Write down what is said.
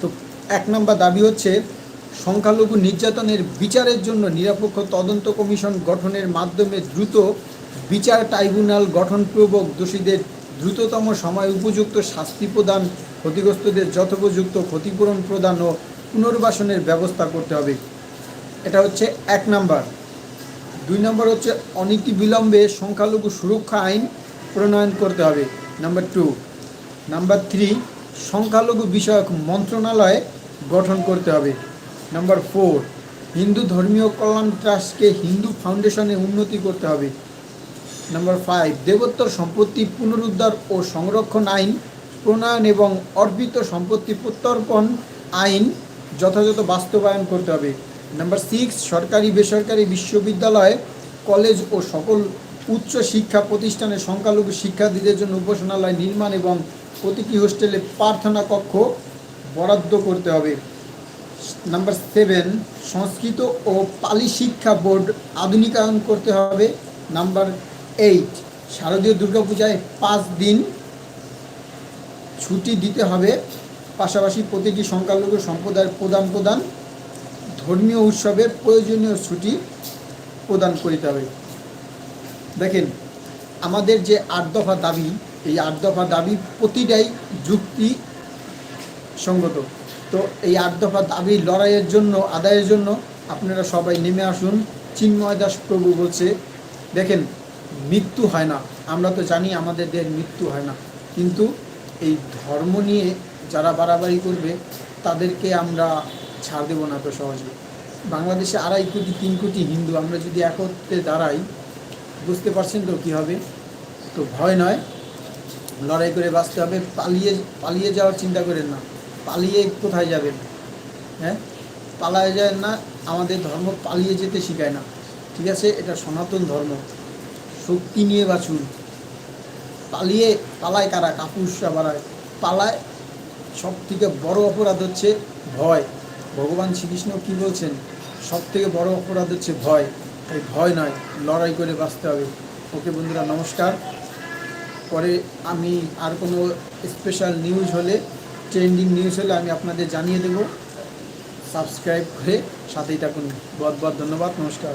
তো এক নম্বর দাবি হচ্ছে, সংখ্যালঘু নির্যাতনের বিচারের জন্য নিরপেক্ষ তদন্ত কমিশন গঠনের মাধ্যমে দ্রুত বিচার ট্রাইব্যুনাল গঠনপূর্বক দোষীদের দ্রুততম সময় উপযুক্ত শাস্তি প্রদান, ক্ষতিগ্রস্তদের যথোপযুক্ত ক্ষতিপূরণ প্রদান ও পুনর্বাসনের ব্যবস্থা করতে হবে। এটা হচ্ছে এক নাম্বার। দুই নম্বর হচ্ছে অনীতি বিলম্বে সংখ্যালঘু সুরক্ষা আইন প্রণয়ন করতে হবে, নাম্বার টু নাম্বার থ্রি সংখ্যালঘু বিষয়ক মন্ত্রণালয় গঠন করতে হবে। নাম্বার ফোর, হিন্দু ধর্মীয় কল্যাণ ট্রাস্টকে হিন্দু ফাউন্ডেশনে উন্নতি করতে হবে। নাম্বার ফাইভ, দেবোত্তর সম্পত্তি পুনরুদ্ধার ও সংরক্ষণ আইন, প্রণয়ন এবং অর্পিত সম্পত্তি প্রত্যর্পণ আইন যথাযথ বাস্তবায়ন করতে হবে। নাম্বার সিক্স সরকারি বেসরকারি বিশ্ববিদ্যালয়, কলেজ ও সকল উচ্চ শিক্ষা প্রতিষ্ঠানে সংখ্যালঘু শিক্ষার্থীদের জন্য উপাসনালয় নির্মাণ এবং প্রতিটি হোস্টেলে প্রার্থনা কক্ষ বরাদ্দ করতে হবে। নাম্বার সেভেন, সংস্কৃত ও পালি শিক্ষা বোর্ড আধুনিকায়ন করতে হবে। নাম্বার এইট, শারদীয় দুর্গাপূজায় পাঁচ দিন ছুটি দিতে হবে। পাশাপাশি প্রতিটি সংখ্যালঘু সম্প্রদায়ের প্রদান প্রদান, ধর্মীয় উৎসবের প্রয়োজনীয় ছুটি প্রদান করিতে হবে। দেখেন, আমাদের যে আট দফা দাবি, এই আট দফা দাবি প্রতিটাই যুক্তি সঙ্গত। তো এই আট দফা দাবি লড়াইয়ের জন্য, আদায়ের জন্য আপনারা সবাই নেমে আসুন। চিন্ময় দাস প্রভু বলছে, দেখেন, মৃত্যু হয় না। আমরা তো জানি আমাদের দেহের মৃত্যু হয় না। কিন্তু এই ধর্ম নিয়ে যারা বাড়াবাড়ি করবে, তাদেরকে আমরা ছাড় দেবো না তো সহজে। বাংলাদেশে আড়াই কোটি, তিন কোটি হিন্দু, আমরা যদি একত্রে দাঁড়াই বুঝতে পারছেন তো কী হবে? তো ভয় নয়। লড়াই করে বাঁচতে হবে। পালিয়ে পালিয়ে যাওয়ার চিন্তা করেন না। পালিয়ে কোথায় যাবেন? হ্যাঁ? পালায় যায় না, আমাদের ধর্ম পালিয়ে যেতে শেখায় না। ঠিক আছে? এটা সনাতন ধর্ম। শক্তি নিয়ে বাঁচুন। পালিয়ে, পালায় কারা? কাপুরসা বাড়ায় পালায় সব থেকে বড় অপরাধ হচ্ছে ভয়। ভগবান শ্রীকৃষ্ণ কি বলছেন? সব থেকে বড় অপরাধ হচ্ছে ভয়। তাই ভয় নয় লড়াই করে বাঁচতে হবে। ওকে বন্ধুরা, নমস্কার। পরে আমি আর কোনো স্পেশাল নিউজ হলে ট্রেন্ডিং নিউজ হলে আমি আপনাদের জানিয়ে দেব। সাবস্ক্রাইব করে সাথেই থাকুন। বহুত বহুত ধন্যবাদ, নমস্কার।